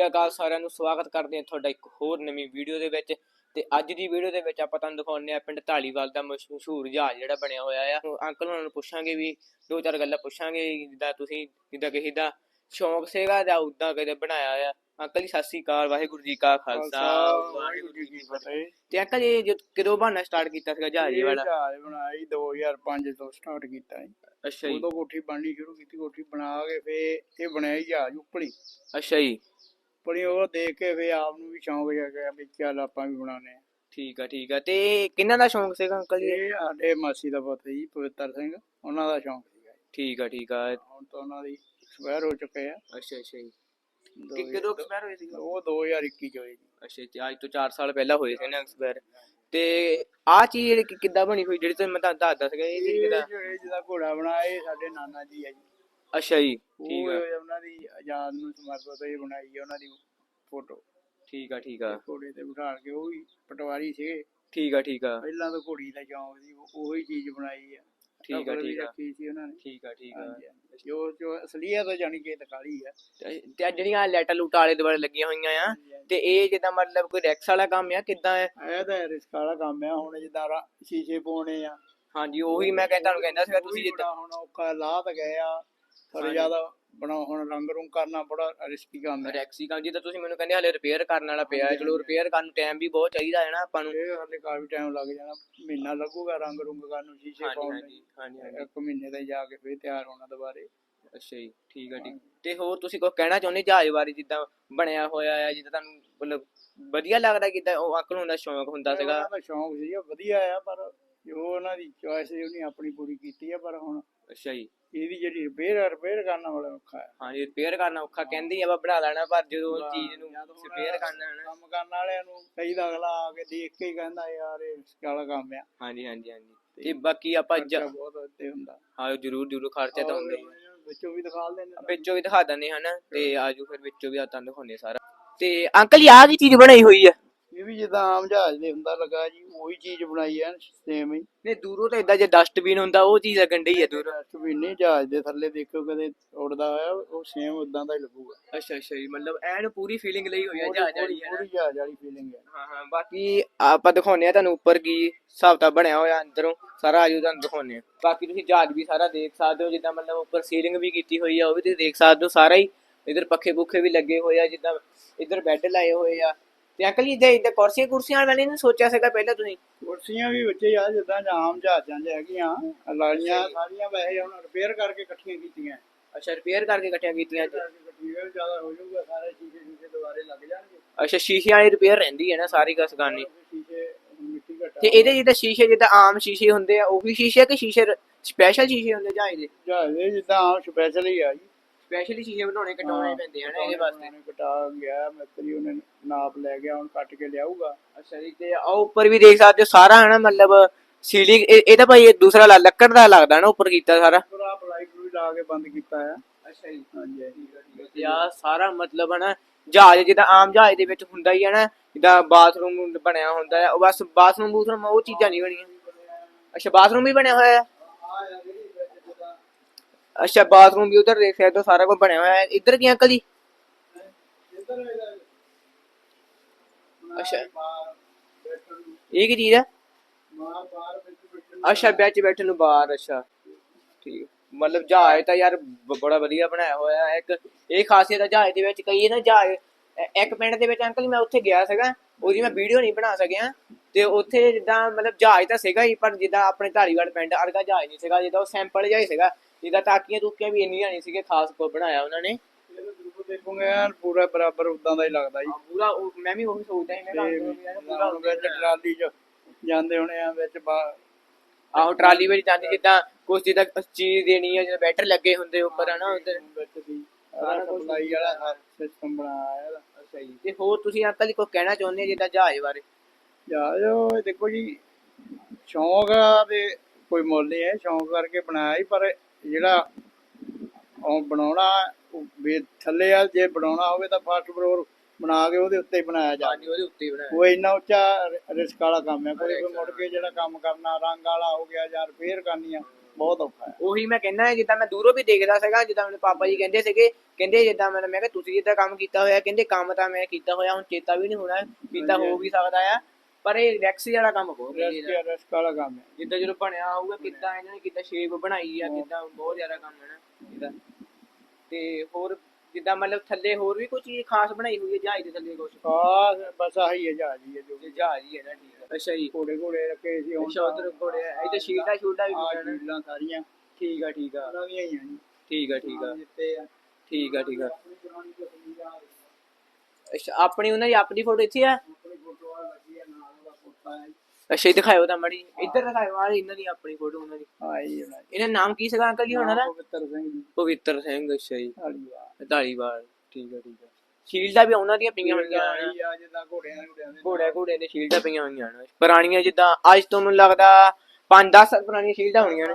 ਸ੍ਰੀ ਅਕਾਲ ਸਾਰਿਆਂ ਨੂੰ ਸਵਾਗਤ ਕਰਦੇ ਹਾਂ ਤੁਹਾਡਾ ਇੱਕ ਹੋਰ ਨਵੀਂ ਵੀਡੀਓ ਦੇ ਵਿੱਚ। ਤੇ ਅੱਜ ਦੀ ਵੀਡੀਓ ਦੇ ਵਿੱਚ ਆਪਾਂ ਤੁਹਾਨੂੰ ਦਿਖਾਉਂਦੇ ਆ ਪਿੰਡ ਢਾਲੀਵਾਲ ਦਾ ਮਸ਼- ਮਸ਼ਹੂਰ ਜਹਾਜ਼ ਜਿਹੜਾ ਬਣਿਆ ਹੋਇਆ ਆ। ਅੰਕਲ ਉਹਨਾਂ ਨੂੰ ਪੁੱਛਾਂਗੇ ਵੀ ਦੋ ਚਾਰ ਗੱਲਾਂ ਪੁੱਛਾਂਗੇ ਜਿੱਦਾਂ ਤੁਸੀਂ ਜਿੱਦਾਂ ਕਿਸੇ ਦਾ ਸ਼ੌਂਕ ਸੀਗਾ ਜਾਂ ਉਦਾਂ ਕਦੇ ਬਣਾਇਆ ਆ ਅੰਕਲ ਜੀ ਸਤਿ ਸ੍ਰੀ ਅਕਾਲ ਵਾਹਿਗੁਰੂ ਜੀ ਕਾ ਖਾਲਸਾ। ਵਾਹਿਗੁਰੂ ਜੀ ਕੀ ਫਤਿਹ। ਤੇ ਅੰਕਲ ਜੀ ਜਦ ਕਦੋਂ ਬਣਨਾ ਸਟਾਰਟ ਕੀਤਾ ਸੀਗਾ ਜਹਾਜ਼ ਵਾਲਾ? ਜਹਾਜ਼ ਬਣਾਈ 2005 ਤੋਂ ਸਟਾਰਟ ਕੀਤਾ ਜੀ ਅੱਛਾ ਜੀ। ਉਦੋਂ ਕੋਠੀ ਬਣਨੀ ਸ਼ੁਰੂ ਕੀਤੀ ਕੋਠੀ ਬਣਾ ਕੇ ਫੇ ਇਹ ਬਣਿਆ ਜਹਾਜ਼ ਉੱਪਲੀ ਅੱਛਾ ਜੀ। ਉੱਪਲੀ ਉਹ ਦੇਖ ਕੇ ਫੇ ਆਪ ਨੂੰ ਵੀ ਸ਼ੌਂਕ ਜਿਹਾ ਗਿਆ ਵੀ ਚੱਲ ਆਪਾਂ ਵੀ ਬਣਾਉਣੇ ਆ ਠੀਕ ਆ ਠੀਕ ਆ। ਤੇ ਕਿੰਨਾ ਦਾ ਸ਼ੌਂਕ ਸੀਗਾ ਅੰਕਲ ਜੀ? ਇਹ ਸਾਡੇ ਮਾਸੀ ਦਾ ਪੁੱਤ ਜੀ ਪਵਿੱਤਰ ਸਿੰਘ। ਉਹਨਾਂ ਦਾ ਸ਼ੌਂਕ ਸੀਗਾ ਜੀ। ਠੀਕ ਆ ਠੀਕ ਆ। ਹੁਣ ਤਾਂ ਉਹਨਾਂ ਦੀ ਐਕਸਪਾਇਰ ਹੋ ਚੁੱਕੇ ਆ। ਅੱਛਾ ਅੱਛਾ ਜੀ। ਦੋ ਕਿ ਹਜ਼ਾਰ- ਕਦੋਂ ਐਕਸਪਾਇਰ ਹੋਏ ਸੀਗੇ? ਉਹ 2021 ਚ ਹੋਈ ਜੀ। ਅੱਛਾ ਤੇ ਅੱਜ ਤੋਂ 4 ਸਾਲ ਪਹਿਲਾਂ ਹੋਏ ਸੀ ਨਾ ਐਕਸਪਾਇਰ ਤੇ ਆਹ ਚੀਜ਼ ਜਿਹੜੀ ਕਿ- ਕਿੱਦਾਂ ਬਣੀ ਹੋਈ ਜਿਹੜੀ ਤੁਹਾਨੂੰ ਮੈਂ ਤੁਹਾਨੂੰ ਦੱਸਦਾ ਸੀਗਾ ਇਹ ਚੀਜ਼ ਇਹ ਕਿੱਦਾਂ? ਜਿਹੜੇ ਘੋੜਾ ਬਣਾਇਆ ਇਹ ਸਾਡੇ ਨਾਨਾ ਜੀ ਆ ਜੀ। ਅੱਛਾ ਜੀ ਠੀਕ ਉਹ ਆ ਉਹਨਾਂ ਦੀ ਆਜ਼ਾਦ ਨੂੰ ਸਮਰਪਿਤ ਇਹ ਬਣਾਈ ਹੈ ਉਹਨਾਂ ਦੀ ਫੋਟੋ। ਠੀਕ ਆ ਠੀਕ ਆ। ਘੋੜੇ ਤੇ ਬਿਠਾ ਕੇ ਉਹ ਵੀ ਪਟਵਾਰੀ ਸੀਗੇ ਠੀਕ ਆ ਠੀਕ ਆ। ਪਹਿਲਾਂ ਤਾਂ ਘੋੜੀ ਦਾ ਸ਼ੌਂਕ ਸੀ ਉਹ- ਉਹੀ ਚੀਜ਼ ਬਣਾਈ ਆ। ਠੀਕ ਆ, ਕਬਰ ਵੀ ਠੀਕ ਆ। ਰੱਖੀ ਸੀ ਉਹਨਾਂ ਨੇ। ਠੀਕ ਆ ਠੀਕ ਆ। ਹਾਂਜੀ, ਹਾਂਜੀ। ਜੋ ਜੋ ਅਸਲੀਅਤ ਆ ਜਾਣੀ ਕਿ ਦਿਖਾਲੀ ਆ। ਤੇ ਤੇ ਆਹ ਜਿਹੜੀਆਂ ਲੈਟਰ ਲੂਟ ਵਾਲੇ ਦੁਆਲੇ ਲੱਗੀਆਂ ਹੋਈਆਂ ਆ ਤੇ ਇਹ ਜਿੱਦਾਂ ਮਤਲਬ ਕੋਈ ਰੈਕਸ ਵਾਲਾ ਕੰਮ ਆ ਕਿੱਦਾਂ ਹੈ ਇਹ ਤਾਂ ਰਿਸਕ ਵਾਲਾ ਕੰਮ ਆ ਹੁਣ ਜਿੱਦਾਂ ਰਾ- ਸ਼ੀਸ਼ੇ ਪਾਉਣੇ ਆ। ਹਾਂਜੀ ਉਹੀ ਮੈਂ ਕਹਿੰਦਾ ਤੁਹਾਨੂੰ ਕਹਿੰਦਾ ਉਹ ਤੁਸੀਂ ਜਿੱਦਾਂ ਹੁਣ ਔਖਾ ਲਾਹ ਤਾਂ ਗਏ ਆ। ਪਰ। ਜ਼ਿਆਦਾ ਬਣਾ ਹੁਣ ਰੰਗ ਰੂੰਗ ਕਰਨਾ ਬੜਾ ਰਿਸਕੀ ਕੰਮ ਹੈ। ਰੈਕਸੀ ਕੰਮ ਜਿੱਦਾਂ ਤੁਸੀਂ ਮੈਨੂੰ ਕਹਿੰਦੇ ਹਲੇ ਰਿਪੇਅਰ ਕਰਨ ਵਾਲਾ ਪਿਆ ਹੈ ਚਲੋ ਰਿਪੇਅਰ ਕਰਨ ਨੂੰ ਟਾਈਮ ਵੀ ਬਹੁਤ ਚਾਹੀਦਾ ਹੈ ਨਾ ਆਪਾਂ ਨੂੰ। ਇਹ ਹਾਲੇ ਕਾਫੀ ਟਾਈਮ ਲੱਗ ਜਾਣਾ ਮਹੀਨਾ ਲੱਗੂਗਾ ਰੰਗ ਰੂੰਗ ਕਰਨ ਨੂੰ ਸ਼ੀਸ਼ੇ ਪਾਉਣ ਹਾਂਜੀ ਹਾਂਜੀ ਹਾਂਜੀ। ਇੱਕ ਮਹੀਨੇ ਦਾ ਜਾ ਕੇ ਫੇਰ ਤਿਆਰ ਹੋਣਾ ਦੁਬਾਰੇ। ਅੱਛਾ ਜੀ ਠੀਕ ਆ ਠੀਕ ਤੇ ਹੋਰ ਤੁਸੀਂ ਕੁਝ ਕਹਿਣਾ ਚਾਹੁੰਦੇ ਜਹਾਜ਼ ਬਾਰੇ ਜਿੱਦਾਂ ਬਣਿਆ ਹੋਇਆ ਹੈ ਜਿੱਦਾਂ ਤੁਹਾਨੂੰ ਮਤਲਬ ਵਧੀਆ ਲੱਗਦਾ ਕਿਦਾਂ? ਉਹ ਅੰਕਲ ਨੂੰ ਦਾ ਸ਼ੌਂਕ ਹੁੰਦਾ ਸੀਗਾ। ਸ਼ੌਂਕ ਸੀ ਵਧੀਆ ਆ ਪਰ ਜੋ ਉਹਨਾਂ ਦੀ ਚੋਇਸ ਉਹਨੇ ਆਪਣੀ ਪੂਰੀ ਕੀਤੀ ਆ ਪਰ ਹੁਣ ਅੱਛਾ ਜੀ। ਇਹਦੀ ਜਿਹੜੀ ਰਿਪੇਅਰ ਰਿਪੇਅਰ ਕਰਨਾ ਬੜਾ ਔਖਾ ਹੈ। ਹਾਂਜੀ ਰਿਪੇਅਰ ਕਰਨਾ ਔਖਾ ਕਹਿੰਦੀ ਆ ਬਣਾ ਲੈਣਾ ਪਰ ਜਦੋਂ ਉਹ ਹਾਂ, ਚੀਜ਼ ਨੂੰ ਰਿਪੇਅਰ ਕਰਨਾ ਹੈ ਨਾ। ਕੰਮ ਕਰਨ ਵਾਲਿਆਂ ਨੂੰ ਕਈ ਦਾ ਅਗਲਾ ਆ ਕੇ ਦੇਖ ਕੇ ਹੀ ਕਹਿੰਦਾ ਯਾਰ ਇਹ ਰਿਸਕ ਵਾਲਾ ਕੰਮ ਆ। ਹਾਂਜੀ ਹਾਂਜੀ ਹਾਂਜੀ। ਤੇ ਬਾਕੀ ਆਪਾਂ ਬਹੁਤ ਉੱਤੇ ਹੁੰਦਾ। ਹਾਂ ਜਰੂਰ ਜਰੂਰ ਖਰਚਾ ਤਾਂ ਹੁੰਦਾ ਹੀ ਆ। ਵਿੱਚੋਂ ਵੀ ਦਿਖਾ ਦਿੰਦੇ ਵਿੱਚੋਂ ਵੀ ਦਿਖਾ ਦਿੰਦੇ ਹਨ ਤੇ ਆਜੋ ਫਿਰ ਵਿੱਚੋਂ ਵੀ ਆ ਤੁਹਾਨੂੰ ਦਿਖਾਉਂਦੇ ਸਾਰਾ। ਤੇ ਅੰਕਲ ਜੀ ਆਹ ਕੀ ਚੀਜ਼ ਬਣਾਈ ਹੋਈ ਆ ਇਹ ਵੀ ਜਿੱਦਾਂ ਆਮ ਜਹਾਜ਼ ਦੇ ਹੁੰਦਾ ਲੱਗਾ ਜੀ ਉਹੀ ਚੀਜ਼ ਬਣਾਈ ਹੈ ਸੇਮ ਹੀ। ਨਹੀਂ ਦੂਰੋਂ ਤਾਂ ਇਦਾਂ ਜੇ ਡਸਟਬਿਨ ਹੁੰਦਾ ਉਹ ਚੀਜ਼ ਲੱਗਣ ਡਈ ਆ ਦੂਰੋਂ। ਡਸਟਬਿਨ ਜਹਾਜ਼ ਦੇ ਥੱਲੇ ਦੇਖੋ ਕਦੇ ਉੱਡਦਾ ਹੋਇਆ ਉਹ ਸੇਮ ਉਦਾਂ ਦਾ ਹੀ ਲੱਗੂਗਾ। ਅੱਛਾ ਅੱਛਾ ਜੀ ਮਤਲਬ ਐਨ ਪੂਰੀ ਫੀਲਿੰਗ ਲਈ ਹੋਈ ਆ ਜਹਾਜ਼ ਵਾਲੀ ਹੈ ਪੂਰੀ ਜਹਾਜ਼ ਵਾਲੀ ਫੀਲਿੰਗ ਹੈ। ਹਾਂ ਹਾਂ ਬਾਕੀ ਆਪਾਂ ਦਿਖਾਉਂਦੇ ਆ ਤੁਹਾਨੂੰ ਉੱਪਰ ਕੀ ਹਿਸਾਬ ਤਾਂ ਬਣਿਆ ਹੋਇਆ ਅੰਦਰੋਂ ਸਾਰਾ ਆਜੋ ਤੁਹਾਨੂੰ ਦਿਖਾਉਂਦੇ ਆ ਬਾਕੀ ਤੁਸੀਂ ਜਹਾਜ਼ ਵੀ ਸਾਰਾ ਦੇਖ ਸਕਦੇ ਹੋ ਜਿੱਦਾਂ ਮਤਲਬ ਉੱਪਰ ਸੀਲਿੰਗ ਵੀ ਕੀਤੀ ਹੋਈ ਆ ਉਹ ਵੀ ਤੁਸੀਂ ਦੇਖ ਸਕਦੇ ਹੋ ਸਾਰਾ ਹੀ। ਇਧਰ ਪੱਖੇ ਪੁੱਖੇ ਵੀ ਲੱਗੇ ਹੋਏ ਆ ਜਿੱਦਾਂ ਇਧਰ ਬੈੱਡ ਲਾਏ ਹੋਏ ਆ। ਤੇ ਅੰਕਲ ਜੀ ਜੇ ਇਧਰ ਕੁਰਸੀਆਂ ਕੁਰਸੀਆਂ ਵਾਲੇ ਨੇ ਸੋਚਿਆ ਸੀਗਾ ਪਹਿਲਾਂ ਤੁਸੀਂ? ਕੁਰਸੀਆਂ ਵੀ ਬੱਚੇ ਆ ਜਿੱਦਾਂ ਜਾਂ ਆਮ ਜਹਾਜ਼ਾਂ 'ਚ ਹੈਗੀਆਂ ਲਾਲੀਆਂ ਸਾਰੀਆਂ ਵੈਸੇ ਹੁਣ ਰਿਪੇਅਰ ਕਰਕੇ ਇਕੱਠੀਆਂ ਕੀਤੀਆਂ। ਅੱਛਾ ਰਿਪੇਅਰ ਕਰਕੇ ਇਕੱਠੀਆਂ ਕੀਤੀਆਂ ਅੱਜ? ਰਿਪੇਅਰ ਜ਼ਿਆਦਾ ਹੋ ਜਾਊਗਾ ਸਾਰੇ ਸ਼ੀਸ਼ੇ ਸ਼ੀਸ਼ੇ ਦੁਬਾਰੇ ਲੱਗ ਜਾਣਗੇ। ਅੱਛਾ ਸ਼ੀਸ਼ਿਆਂ ਵਾਲੀ ਰਿਪੇਅਰ ਰਹਿੰਦੀ ਹੈ ਨਾ ਸਾਰੀ ਕਸਗਾਨੀ ਸ਼ੀਸ਼ੇ ਮਿੱਟੀ ਘਟਾ ਤੇ ਇਹਦੇ ਜਿੱਦਾਂ ਸ਼ੀਸ਼ੇ ਜਿੱਦਾਂ ਆਮ ਸ਼ੀਸ਼ੇ ਹੁੰਦੇ ਆ ਉਹੀ ਸ਼ੀਸ਼ੇ ਕਿ ਸ਼ੀਸ਼ੇ ਸਪੈਸ਼ਲ ਸ਼ੀਸ਼ੇ ਹੁੰਦੇ ਜਹਾਜ਼ ਦੇ ਜਹਾਜ਼ ਦੇ ਜਿੱਦਾਂ ਆਮ ਸਪੈਸ਼ਲ ਹੀ ਆ ਜੀ। ਸਪੈਸ਼ਲੀ ਸ਼ੀਸ਼ੇ ਬਣਾਉਣੇ ਕਟਾਉਣੇ ਪੈਂਦੇ ਹਨ ਇਹਦੇ ਵਾਸਤੇ। ਕਟਾ ਗਿਆ ਮਿਸਤਰੀ ਉਹਨੇ ਨਾਪ ਲੈ ਗਿਆ ਹੁਣ ਕੱਟ ਕੇ ਲਿਆਊਗਾ। ਅੱਛਾ ਜੀ ਤੇ ਉਹ ਉੱਪਰ ਵੀ ਦੇਖ ਸਕਦੇ ਹੋ ਸਾਰਾ ਹੈ ਨਾ ਮਤਲਬ ਸੀਲਿੰਗ ਇਹ ਤਾਂ ਭਾਈ ਇਹ ਦੂਸਰਾ ਲੱਕੜ ਦਾ ਲੱਗਦਾ ਨਾ ਉੱਪਰ ਕੀਤਾ ਸਾਰਾ। ਪੂਰਾ ਪਲਾਈ ਪਲੂਈ ਲਾ ਕੇ ਬੰਦ ਕੀਤਾ ਹੈ ਅੱਛਾ ਜੀ। ਹਾਂਜੀ ਹਾਂਜੀ। ਤੇ ਆ ਸਾਰਾ ਮਤਲਬ ਹੈ ਨਾ ਜਹਾਜ਼ ਜਿੱਦਾਂ ਆਮ ਜਹਾਜ਼ ਦੇ ਵਿੱਚ ਹੁੰਦਾ ਹੀ ਹੈ ਨਾ ਜਿੱਦਾਂ ਬਾਥਰੂਮ ਬਣਿਆ ਹੁੰਦਾ ਹੈ ਉਹ ਬਸ ਬਾਥਰੂਮ ਬੂਥਰੂਮ ਉਹ ਚੀਜ਼ਾਂ ਨਹੀਂ ਬਣੀਆਂ। ਅੱਛਾ ਬਾਥਰੂਮ ਵੀ ਬਣਿਆ ਹੋਇਆ ਹੈ ਅੱਛਾ ਬਾਥਰੂਮ ਵੀ ਉਧਰ ਦੇਖ ਸਕਦੇ ਹੋ, ਸਾਰਾ ਕੁਝ ਬਣਿਆ ਹੋਇਆ ਹੈ। ਇੱਧਰ ਕੀ ਅੰਕਲ ਜੀ? ਅੱਛਾ। ਇਹ ਕੀ ਚੀਜ਼ ਹੈ? ਅੱਛਾ ਵਿੱਚ ਬੈਠਣ ਨੂੰ ਬਾਹਰ, ਅੱਛਾ। ਠੀਕ। ਮਤਲਬ ਜਹਾਜ਼ ਤਾਂ ਯਾਰ ਬੜਾ ਵਧੀਆ ਬਣਾਇਆ ਹੋਇਆ ਹੈ। ਇੱਕ, ਇਹ ਖਾਸੀਅਤ ਹੈ ਜਹਾਜ਼ ਦੇ ਵਿੱਚ ਕਈ ਨਾ ਜਹਾਜ਼ ਇੱਕ ਪਿੰਡ ਦੇ ਵਿੱਚ ਅੰਕਲ ਮੈਂ ਉੱਥੇ ਗਿਆ ਸੀਗਾ। ਉਹਦੀ ਮੈਂ ਵੀਡੀਓ ਨਹੀਂ ਬਣਾ ਸਕਿਆ। ਤੇ ਉੱਥੇ ਜਿੱਦਾਂ ਮਤਲਬ ਜਹਾਜ਼ ਤਾਂ ਸੀਗਾ ਹੀ, ਪਰ ਜਿੱਦਾਂ ਆਪਣੇ ਧਾਰੀਵਾਲ ਪਿੰਡ ਅਰਗਾ ਜਹਾਜ਼ ਨਹੀਂ ਸੀਗਾ, ਜਿੱਦਾਂ ਉਹ ਸੈਂਪਲ ਜਿਹਾ ਹੀ ਸੀਗਾ। ਜਿੱਦਾਂ ਤਾਕੀਆਂ ਤੂਕੀਆਂ ਵੀ ਇੰਨੀਆਂ ਨਹੀਂ ਸੀਗੇ ਖਾਸ ਕੋ ਬਣਾਇਆ ਉਹਨਾਂ ਨੇ। ਦੇਖੋਗੇ ਐਨ ਪੂਰਾ ਬਰਾਬਰ ਉਦਾਂ ਦਾ ਹੀ ਲੱਗਦਾ ਜੀ। ਹਾਂ, ਪੂਰਾ ਉਹ- ਮੈਂ ਵੀ ਉਹੀ ਸੋਚਦਾ ਸੀ ਮੈਂ ਕਿਹਾ ਅੰਕਲ ਵੀ ਯਾਰ ਪੂਰਾ ਹੁਣ ਵਿੱਚ ਟਰਾਲੀ 'ਚ ਜਾਂਦੇ ਹੋਣੇ ਆ ਵਿੱਚ ਬਾ- ਆਹੋ ਟਰਾਲੀ ਵਿੱਚ ਜਾਂਦੀ ਜਿੱਦਾਂ ਕੁਛ ਜਿੱਦਾਂ ਚੀਜ਼ ਦੇਣੀ ਹੈ ਜਿੱਦਾਂ ਬੈਟਰ ਲੱਗੇ ਹੁੰਦੇ ਉੱਪਰ ਹਨਾ ਉਧਰ। ਵਿੱਚ ਦੀ ਸਾਰਾ ਸਪਲਾਈ ਵਾਲਾ ਸਿਸਟਮ ਬਣਾਇਆ ਇਹਦਾ। ਅੱਛਾ ਜੀ। ਤੇ ਹੋਰ ਤੁਸੀਂ ਅੰਕਲ ਜੀ ਕੋਈ ਕਹਿਣਾ ਚਾਹੁੰਦੇ ਹੋ ਜਿੱਦਾਂ ਜਹਾਜ਼ ਬਾਰੇ? ਜੋ ਦੇਖੋ ਜੀ ਸ਼ੌਂਕ ਆ ਤੇ ਕੋਈ ਮੁੱਲ ਨਹੀਂ ਹੈ ਸ਼ੌਂਕ ਕਰਕੇ ਬਣਾਇਆ ਹੀ ਪਰ ਜਿਹੜਾ ਉਹ ਬਣਾਉਣਾ ਵੀ ਥੱਲੇ ਆ ਜੇ ਬਣਾਉਣਾ ਹੋਵੇ ਤਾਂ ਫਾਸਟ ਫਲੋਰ ਬਣਾ ਕੇ ਉਹਦੇ ਉੱਤੇ ਹੀ ਬਣਾਇਆ ਜਾ ਹਾਂਜੀ ਉਹਦੇ ਉੱਤੇ ਹੀ ਬਣਾਇਆ। ਉਹ ਇੰਨਾ ਉੱਚਾ ਰਿਸਕ ਵਾਲਾ ਕੰਮ ਹੈ। ਕੋਈ ਮੁੜ ਕੇ ਜਿਹੜਾ ਕੰਮ ਕਰਨਾ ਰੰਗ ਵਾਲਾ ਹੋ ਗਿਆ ਜਾਂ ਰਿਪੇਅਰ ਕਰਨੀ ਆ ਬਹੁਤ ਔਖਾ ਹੈ। ਉਹੀ ਮੈਂ ਕਹਿੰਦਾ ਜਿੱਦਾਂ ਮੈਂ ਦੂਰੋਂ ਵੀ ਦੇਖਦਾ ਸੀਗਾ ਜਿੱਦਾਂ ਮੇਰੇ ਪਾਪਾ ਜੀ ਕਹਿੰਦੇ ਸੀਗੇ ਕਹਿੰਦੇ ਜਿੱਦਾਂ ਮੈਂ ਮੈਂ ਕਿਹਾ ਤੁਸੀਂ ਜਿੱਦਾਂ ਕੰਮ ਕੀਤਾ ਹੋਇਆ ਕਹਿੰਦੇ ਕੰਮ ਤਾਂ ਮੈਂ ਕੀਤਾ ਹੋਇਆ ਹੁਣ ਚੇਤਾ ਵੀ ਨਹੀਂ ਹੋਣਾ ਕੀਤਾ ਹੋ ਵੀ ਸਕਦਾ ਆ। ਪਰ ਇਹ ਰੈਕਸ ਵਾਲਾ ਕੰਮ ਬਹੁਤ ਵਧੀਆ ਰੈਸਟ ਵਾਲਾ ਕੰਮ ਹੈ। ਜਿੱਦਾਂ ਜਦੋਂ ਬਣਿਆ ਹੋਊਗਾ ਕਿੱਦਾਂ ਇਹਨਾਂ ਨੇ ਕਿੱਦਾਂ ਸ਼ੇਪ ਬਣਾਈ ਆ ਕਿੱਦਾਂ ਬਹੁਤ ਜ਼ਿਆਦਾ ਕੰਮ ਹੈ ਨਾ ਇਹਦਾ। ਤੇ ਹੋਰ ਜਿੱਦਾਂ ਮਤਲਬ ਥੱਲੇ ਹੋਰ ਵੀ ਕੋਈ ਚੀਜ਼ ਖਾਸ ਬਣਾਈ ਹੋਈ ਹੈ ਜਹਾਜ਼ ਦੇ ਥੱਲੇ ਕੁਝ ਖਾਸ ਬਸ ਆਹੀ ਹੈ ਜਹਾਜ਼ ਹੀ ਹੈ ਜੋ ਜਹਾਜ਼ ਹੀ ਹੈ ਨਾ ਠੀਕ ਹੈ। ਅੱਛਾ ਜੀ। ਘੋੜੇ ਘੋੜੇ ਰੱਖੇ ਸੀ ਹੁਣ ਅੱਛਾ ਉਧਰ ਕੋੜੇ ਇੱਥੇ ਸ਼ੀਟਾਂ ਸ਼ੂਟਾਂ ਵੀ ਆ ਬਣਾਉਣ ਝੀਲਾਂ ਸਾਰੀਆਂ। ਠੀਕ ਆ ਠੀਕ ਆ। ਨਵੀਆਂ ਹੀ ਆ ਜੀ। ਠੀਕ ਆ ਠੀਕ ਆ। ਆ। ਠੀਕ ਆ ਠੀਕ ਆ। ਆ ਅੱਛਾ ਆਪਣੀ ਉਹਨਾਂ ਦੀ ਆਪਣੀ ਫੋਟੋ ਇੱਥੇ ਆ ਆਪਣੀ ਫੋਟੋ ਆ ਲੱਗੀ ਆ ਨਾਲ ਉਹਦਾ ਫੋਟਾ ਹੈ ਅੱਛਾ ਇਹ ਦਿਖਾਇਓ ਤਾਂ ਮੜੀ ਇੱਧਰ ਦਿਖਾਇਓ ਆ ਇਹਨਾਂ ਦੀ ਆਪਣੀ ਫੋਟੋ ਉਹਨਾਂ ਦੀ। ਆਈ ਉਹਨਾਂ ਇਹਨਾਂ ਦਾ ਨਾਮ ਕੀ ਸੀਗਾ ਅੰਕਲ ਜੀ ਉਹਨਾਂ ਦਾ? ਪਵਿੱਤਰ ਸਿੰਘ ਜੀ। ਪਵਿੱਤਰ ਸਿੰਘ ਅੱਛਾ ਜੀ। ਧਾਲੀਵਾਲ। ਢਾਲੀਵਾਲ ਠੀਕ ਆ ਠੀਕ ਆ। ਸ਼ੀਲਡਾਂ ਵੀ ਉਹਨਾਂ ਦੀਆਂ ਪਈਆਂ ਹੋਈਆਂ ਆ ਜਿੱਦਾਂ ਘੋੜਿਆਂ ਦੇ ਘੋੜਿਆਂ ਦੇ ਘੋੜੇ ਘੋੜੇ ਦੇ ਸ਼ੀਲਡਾਂ ਪਈਆਂ ਹੋਈਆਂ ਨੇ। ਪੁਰਾਣੀਆਂ ਜਿੱਦਾਂ ਅੱਜ ਤੋਂ ਮੈਨੂੰ ਲੱਗਦਾ 5-10 ਸਾਲ ਪੁਰਾਣੀਆਂ ਸ਼ੀਲਡਾਂ ਹੋਣੀਆਂ ਨੇ।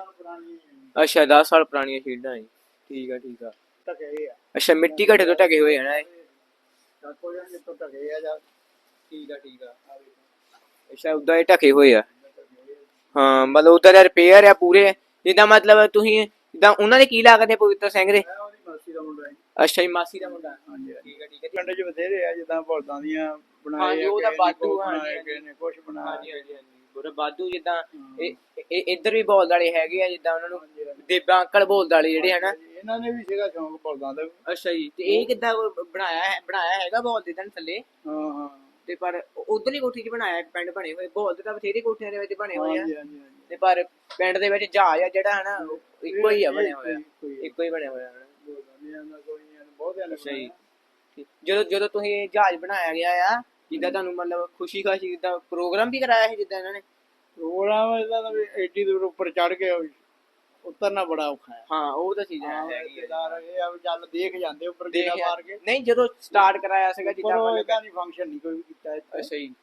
ਅੱਛਾ 10 ਸਾਲ ਪੁਰਾਣੀਆਂ ਸ਼ੀਲਡਾਂ ਜੀ ਠੀਕ ਆ ਠੀਕ ਆ। ਟਕੇ ਆ। ਅੱਛਾ ਮਿੱਟੀ ਘੜੇ ਤੋਂ ਢਕੇ ਹੋਏ ਆ ਨਾ ਇਹ। ਟਕੋ ਟਕੇ ਆ ਜਾਂ ਠੀਕ ਆ ਠੀਕ ਆ। ਅੱਛਾ ਉਦਾਂ ਇਹ ਢਕੇ ਹੋਏ ਆ। ਹਾਂ ਮਤਲਬ ਉਦਾਂ ਦਾ ਰਿਪੇਅਰ ਆ ਪੂਰੇ। ਜਿੱਦਾਂ ਮਤਲਬ ਤੁਸੀਂ ਜਿੱਦਾਂ ਉਹਨਾਂ ਦੇ ਕੀ ਲੱਗਦੇ ਪਵਿੱਤਰ ਸਿੰਘ ਦੇ? ਅੱਛਾ ਜੀ ਮਾਸੀ ਦਾ ਮੁੰਡਾ। ਠੀਕ ਪਿੰਡ 'ਚ ਬਥੇਰੇ ਆ ਜਿੱਦਾਂ ਬਲਦਾਂ ਦੀਆਂ ਬਣਾਏ ਹਾਂਜੀ, ਉਹਦਾ ਕੁਛ ਹਾਂਜੀ, ਨੇ ਬਾਦੂ ਜਿੱਦਾਂ ਇਹ ਇੱਧਰ ਵੀ ਬੋਲਦ ਵਾਲੇ ਹੈਗੇ ਆ ਜਿੱਦਾਂ ਉਹਨਾਂ ਨੂੰ ਦੇਬਾ ਅੰਕਲ ਬੋਲਦ ਵਾਲੇ ਜਿਹੜੇ ਹਨਾ। ਇਹਨਾਂ ਨੇ ਵੀ ਸੀਗਾ ਸ਼ੌਂਕ ਬਲਦਾਂ ਦਾ। ਅੱਛਾ ਜੀ ਤੇ ਇਹ ਕਿੱਦਾਂ ਬਣਾਇਆ ਹੈ ਬਣਾਇਆ ਹੈਗਾ ਬੋਲਦ ਦੇ ਥੱਲੇ? ਹਾਂ ਹਾਂ। ਤੇ ਪਰ ਉਧਰਲੀ ਕੋਠੀ 'ਚ ਬਣਾਇਆ ਇੱਕ ਪਿੰਡ ਬਣੇ ਹੋਏ ਬੋਲਦ ਤਾਂ ਬਥੇਰੀ ਕੋਠੀਆਂ ਦੇ ਵਿੱਚ ਬਣੇ ਹੋਏ ਆ। ਤੇ ਪਰ ਪਿੰਡ ਦੇ ਵਿੱਚ ਜਹਾਜ਼ ਆ ਜਿਹੜਾ ਹਨਾ ਉਹ ਇੱਕੋ ਹੀ ਆ ਬਣਿਆ ਹੋਇਆ ਇੱਕੋ ਹੀ ਹੀ। ਬਣਿਆ ਹੋਇਆ ਦਾ ਨੇ ਠੀਕ। ਜਦੋਂ ਜਦੋਂ ਤੁਸੀਂ ਜਹਾਜ਼ ਬਣਾਇਆ ਗਿਆ ਆ ਜਿੱਦਾਂ ਤੁਹਾਨੂੰ ਮਤਲਬ ਖੁਸ਼ੀ ਖਾਸ਼ੀ ਜਿੱਦਾਂ ਪ੍ਰੋਗਰਾਮ ਵੀ ਕਰਾਇਆ ਸੀ ਜਿੱਦਾਂ ਇਹਨਾਂ ਨੇ? ਪ੍ਰੋਗਰਾਮ ਇਹਦਾ ਤਾਂ ਵੀ ਐਡੀ ਦੂਰ ਉੱਪਰ ਚੜ ਕੇ ਉਤਰਨਾ ਬੜਾ ਔਖਾ ਹੈ। ਹਾਂ ਉਹ ਤਾਂ ਚੀਜ਼ ਹਾਂ ਹੈਗੀ ਆ ਰਿਸ਼ਤੇਦਾਰ ਇਹ ਆ ਵੀ ਚੱਲ ਦੇਖ ਜਾਂਦੇ ਉੱਪਰ ਗੇੜਾ ਮਾਰ ਕੇ। ਨਹੀਂ ਜਦੋਂ ਸਟਾਰਟ ਕਰਾਇਆ ਸੀਗਾ ਪਰ ਜਿੱਦਾਂ ਉਹ ਮਤਲਬ ਇਦਾਂ ਦੀ ਫੰਕਸ਼ਨ ਨਹੀਂ ਕੋਈ ਵੀ ਕੀਤਾ ਇੱਥੇ। ਜੀ।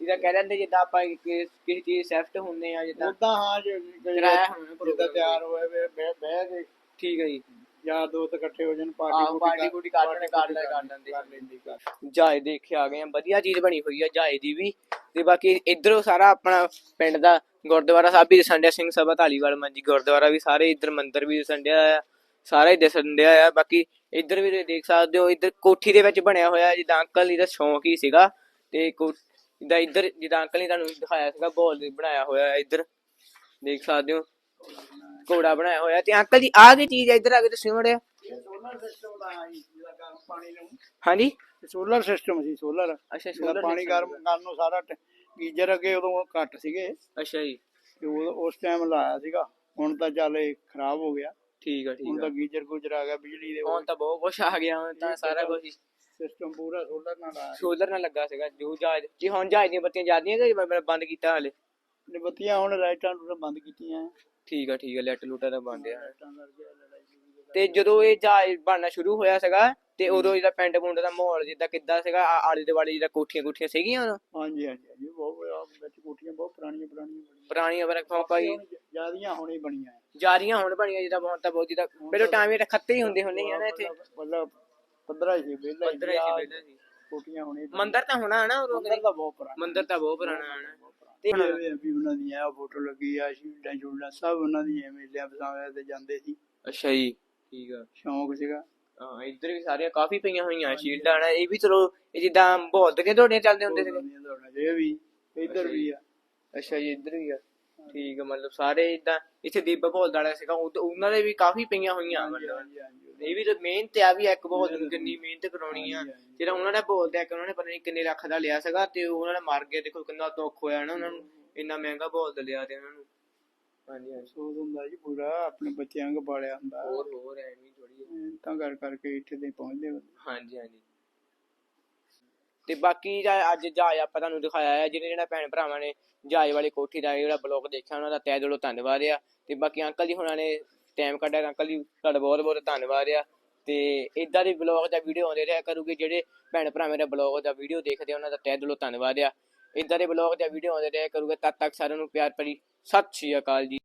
ਇਹਦਾ ਕਹਿ ਦਿੰਦੇ ਜਿੱਦਾਂ ਆਪਾਂ ਕਿਸੇ ਚੀਜ਼ ਸੈਫਟ ਹੁੰਦੇ ਆ ਜਿੱਦਾਂ ਉਦਾਂ ਹਾਂ ਕਰਾਇਆ ਹੋਣਾ ਜਿੱਦਾਂ। ਤਿਆਰ ਹੋਏ ਵੇ ਬਹਿ ਬਹਿ ਕੇ। ਠੀਕ ਹੈ ਜੀ। ਯਾਰ ਦੋਸਤ ਇਕੱਠੇ ਹੋ ਜਾਣ ਪਾਰਟੀ ਪਾਰਟੀ ਪੂਰਟੀ ਕਰ ਲੈਣੇ, ਕਰ ਲੈ- ਕਰ ਲੈਂਦੇ। ਕਰ ਲੈਂਦੇ। ਕਰ ਜਹਾਜ਼ ਦੇਖ ਕੇ ਆ ਗਏ ਆ ਵਧੀਆ ਚੀਜ਼ ਬਣੀ ਹੋਈ ਆ ਜਹਾਜ਼ ਦੀ ਵੀ। ਤੇ ਬਾਕੀ ਇਧਰੋਂ ਸਾਰਾ ਆਪਣਾ ਪਿੰਡ ਦਾ ਗੁਰਦੁਆਰਾ ਸਾਹਿਬ ਵੀ ਦਿਸਣ ਡਿਆ ਸਿੰਘ ਸਭਾ ਢਾਲੀਵਾਲ ਮੰਜੀ ਗੁਰਦੁਆਰਾ ਵੀ ਸਾਰੇ ਇਧਰ ਮੰਦਿਰ ਵੀ ਦਿਸਣ ਡਿਆ ਆ ਸਾਰਾ ਹੀ ਦਿਸਣ ਡਿਆ ਆ ਬਾਕੀ ਇਧਰ ਵੀ ਤੁਸੀਂ ਦੇਖ ਸਕਦੇ ਹੋ ਇਧਰ ਕੋਠੀ ਦੇ ਵਿੱਚ ਬਣਿਆ ਹੋਇਆ ਜਿੱਦਾਂ ਅੰਕਲ ਜੀ ਦਾ ਸ਼ੌਂਕ ਹੀ ਸੀਗਾ ਤੇ ਜਿੱਦਾਂ ਇਧਰ ਜਿੱਦਾਂ ਅੰਕਲ ਨੇ ਤੁਹਾਨੂੰ ਦਿਖਾਇਆ ਸੀਗਾ ਬੋਲ ਬਣਾਇਆ ਹੋਇਆ ਹੈ ਇਧਰ ਦੇਖ ਸਕਦੇ ਹੋ ਘੋੜਾ ਬਣਾਇਆ ਹੋਇਆ ਤੇ ਅੰਕਲ ਜੀ ਆਹ ਕੀ ਚੀਜ਼ ਹੈ ਇਧਰ ਆ ਕੇ ਦੱਸਿਓ ਮੜਿਆ? ਸੋਲਰ ਹਾਂਜੀ? ਸੋਲਰ ਸਿਸਟਮ ਸੀ ਸੋਲਰ ਅੱਛਾ solar ਪਾਣੀ ਗਰਮ ਕਰਨ ਨੂੰ ਸਾਰਾ ਗੀਜ਼ਰ ਅੱਗੇ ਉਦੋਂ ਘੱਟ ਸੀਗੇ। ਅੱਛਾ ਜੀ। ਤੇ ਉਹ ਉਸ ਟਾਈਮ ਲਾਇਆ ਸੀਗਾ। ਹੁਣ ਤਾਂ ਚੱਲ ਇਹ ਖਰਾਬ ਹੋ ਗਿਆ। ਠੀਕ ਆ ਹੁਣ ਠੀਕ ਆ। ਤਾਂ ਗੀਜ਼ਰ ਗੁਜਰ ਆ ਗਿਆ ਬਿਜਲੀ ਦੇ ਹੁਣ ਤਾਂ ਬਹੁਤ ਕੁਛ ਆ ਗਿਆ ਹੁਣ ਤਾਂ ਸਾਰਾ ਕੁਝ ਸਿਸਟਮ ਪੂਰਾ ਸੋਲਰ ਨਾਲ ਆਇਆ। ਸੋਲਰ ਨਾਲ ਲੱਗਾ ਸੀਗਾ ਜੋ ਜਹਾਜ਼ ਜੀ ਹੁਣ ਜਹਾਜ਼ ਦੀਆਂ ਬੱਤੀਆਂ ਜਾਂਦੀਆਂ ਕਿ ਬ- ਬੰਦ ਕੀਤਾ ਹਾਲੇ। ਨੇ ਬੱਤੀਆਂ ਹੁਣ ਲਾਈਟਾਂ ਨੂੰ ਬੰਦ ਕੀਤੀਆਂ ਠੀਕ ਆ ਠੀਕ ਆ ਲੈਟ ਲੂਟਾ ਦਾ ਬੰਦ ਆ। ਲਾਈਟਾਂ ਲੜਾਈ। ਤੇ ਜਦੋਂ ਇਹ ਜਹਾਜ਼ ਬਣਨਾ ਸ਼ੁਰੂ ਹੋਇਆ ਸੀਗਾ ਤੇ ਉਦੋਂ ਜਿਹਦਾ ਪਿੰਡ ਪੁੰਡ ਦਾ ਮਾਹੌਲ ਜਿੱਦਾਂ ਕਿੱਦਾਂ ਸੀਗਾ ਆ- ਆਲੇ ਦੁਆਲੇ ਜਿਹਦਾ ਕੋਠੀਆਂ ਕੋਠੀਆਂ ਸੀਗੀਆਂ ਉਦੋਂ? ਹਾਂਜੀ ਹਾਂਜੀ ਹਾਂਜੀ ਬਹੁਤ ਬੜਾ ਵਿੱਚ ਕੋਠੀਆਂ ਬਹੁਤ ਪੁਰਾਣੀਆਂ ਪੁਰਾਣੀਆਂ ਬਣੀਆਂ ਪੁਰਾਣੀਆਂ ਬਰ ਖੌਂਪਾ ਹੀ ਜਿਆਦੀਆਂ ਹੁਣੇ ਬਣੀਆਂ। ਜਾਰੀਆਂ ਹੁਣ ਬਣੀਆਂ ਜਿੱਦਾਂ ਬਹੁਤ ਤਾਂ ਬਹੁਤ ਜਿੱਦਾਂ ਪਹਿਲਾਂ ਟਾਈਮ ਇਹ ਖੱਤੇ ਹੀ ਹੁੰਦੇ ਹੁੰਦੇ ਸੀ ਨਾ ਇੱਥੇ। ਮਤਲਬ 15 ਸੀ ਵਿਹਲਾ ਹੀ ਪੰਦਰਾਂ ਸੀ ਪਹਿਲਾਂ ਸੀ ਕੋਠੀਆਂ ਹੁਣੇ ਮੰਦਿਰ ਤਾਂ ਹੋਣਾ ਨਾ ਉਦੋਂ ਮੰਦਰ ਦਾ ਬਹੁਤ ਪੁਰਾਣਾ। ਮੰਦਿਰ ਤਾਂ ਬਹੁਤ ਪੁਰਾਣਾ ਹੈ ਤੇ ਇਹ ਵੀ ਉਹਨਾਂ ਦੀ ਆ ਫੋਟੋ ਲੱਗੀ ਆ ਸ਼ੀਲਡਾਂ ਸ਼ੂਲਡਾਂ ਸਭ ਉਹਨਾਂ ਦੀ ਮੇਲਿਆਂ ਪਸਾਵੇਂ ਤੇ ਜਾਂਦੇ ਸੀ। ਅੱਛਾ ਜੀ ਠੀਕ ਆ। ਸ਼ੌਂਕ ਸੀਗਾ। ਹਾਂ ਇੱਧਰ ਵੀ ਸਾਰੀਆਂ ਕਾਫੀ ਪਈਆਂ ਹੋਈਆਂ ਸ਼ੀਲਡਾਂ ਨਾ। ਇਹ ਵੀ ਚਲੋ ਇਹ ਜਿੱਦਾਂ ਬੋਲਦ ਕੇ ਦੌੜੀਆਂ ਚੱਲਦੇ ਹੁੰਦੇ ਸੀਗੇ? ਇਹ ਵੀ ਇੱਧਰ ਵੀ ਆ। ਅੱਛਾ ਜੀ ਇੱਧਰ ਵੀ ਆ। ਠੀਕ ਆ ਮਤਲਬ ਸਾਰੇ ਇਦਾਂ ਇੱਥੇ ਦੀਪਾ ਬੋਲਦ ਵਾਲਾ ਸੀਗਾ ਉਹ- ਉਹਨਾਂ ਦੇ ਵੀ ਕਾਫੀ ਪਈਆਂ ਹੋਈਆਂ ਮਤਲਬ। ਇਹ ਵੀ ਤਾਂ ਮਿਹਨਤ ਆ ਵੀ ਇੱਕ ਬਹੁਤ ਕਿੰਨੀ ਮਿਹਨਤ ਕਰਾਉਣੀ ਆ। ਜਿਹੜਾ ਉਹਨਾਂ ਨੇ ਬੋਲਦੇ ਕਿ ਉਹਨਾਂ ਨੇ ਪਤਾ ਨਹੀਂ ਕਿੰਨੇ ਲੱਖ ਦਾ ਲਿਆ ਸੀਗਾ ਤੇ ਉਹਨਾਂ ਨੇ ਮਰ ਗਏ ਦੇਖੋ ਕਿੰਨਾ ਦੁੱਖ ਹੋਇਆ ਨਾ ਉਹਨਾਂ ਨੂੰ ਇੰਨਾ ਮਹਿੰਗਾ ਬੋਲਦ ਲਿਆ ਤੇ ਉਹਨਾਂ ਨੂੰ। ਹਾਂਜੀ ਹਾਂਜੀ। ਸੋਚ ਹੁੰਦਾ ਜੀ ਪੂਰਾ ਆਪਣੇ ਬੱਚਿਆਂ ਪਾਲਿਆ ਹੁੰਦਾ। ਹੋਰ ਹੋਰ ਐਵੇਂ ਥੋੜੀ ਤਾਂ ਕਰ ਕਰਕੇ ਇੱਥੇ ਤੇ ਪਹੁੰਚਦੇ ਬੰਦੇ। ਹਾਂਜੀ ਹਾਂਜੀ। ਤੇ ਬਾਕੀ ਜਾ- ਅੱਜ ਜਹਾਜ਼ ਆਪਾਂ ਤੁਹਾਨੂੰ ਦਿਖਾਇਆ ਹੈ ਜਿਹੜੇ ਜਿਹੜਾ ਭੈਣ ਭਰਾਵਾਂ ਨੇ ਜਹਾਜ਼ ਵਾਲੀ ਕੋਠੀ ਦਾ ਜਿਹੜਾ ਬਲੌਗ ਦੇਖਿਆ ਉਹਨਾਂ ਦਾ ਤਹਿ ਦਿਲੋਂ ਧੰਨਵਾਦ ਆ। ਤੇ ਬਾਕੀ ਅੰਕਲ ਜੀ ਹੁਣਾਂ ਨੇ ਟਾਈਮ ਕੱਢਿਆ ਅੰਕਲ ਜੀ ਤੁਹਾਡਾ ਬਹੁਤ ਬਹੁਤ ਧੰਨਵਾਦ ਆ। ਤੇ ਇਦਾਂ ਦੇ ਬਲੌਗ ਦਾ ਵੀਡੀਓ ਆਉਂਦੇ ਰਿਹਾ ਕਰੂਗੇ ਜਿਹੜੇ ਭੈਣ ਭਰਾਵਾਂ ਦਾ ਬਲੌਗ ਦਾ ਵੀਡੀਓ ਦੇਖਦੇ ਉਹਨਾਂ ਦਾ ਤਹਿ ਦਿਲੋਂ ਧੰਨਵਾਦ ਆ। ਇਦਾਂ ਦੇ ਬਲੌਗ ਦਾ ਵੀਡੀਓ ਆਉਂਦੇ ਰਿਹਾ ਕਰੂਗੇ ਤਦ ਤੱਕ ਸਾਰਿਆਂ ਨੂੰ ਪਿਆਰ ਭਰੀ ਸਤਿ ਸ਼੍ਰੀ ਅਕਾਲ ਜੀ।